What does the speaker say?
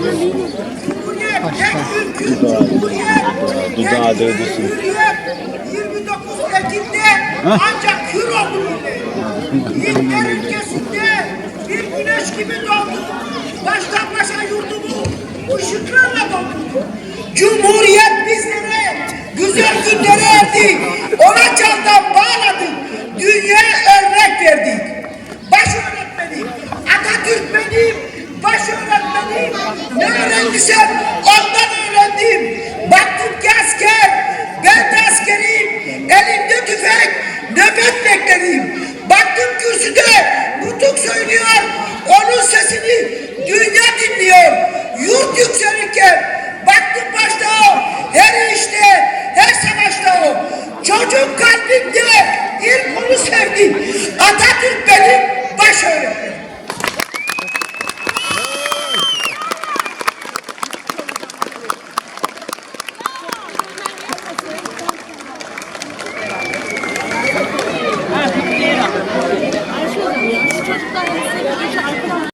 Ülkü, Dudağı, dudağı. Hürriyet, 29 Ekim'de ancak hür oldu millet. Ülkesinde bir güneş gibi doğdu. Baştan başa yurdumu ışıklarla doldurdu. Cumhuriyet bizlere güzel günlere erdi. Ona candan bağladık. Dünya örnek verdik. Baş öğretmenim, Atatürk benim, ne öğrendiysem ondan öğrendim. Baktım ki asker, ben de askeriyim. Elimde tüfek, nöbet bekledim. Baktım kürsüde nutuk söylüyor. Onun sesini dünya dinliyor. Yurt yükselirken baktım başta o. Her işte, her savaşta o. Çocuk kalbimde ilk onu sevdim. Atatürk benim başörüm.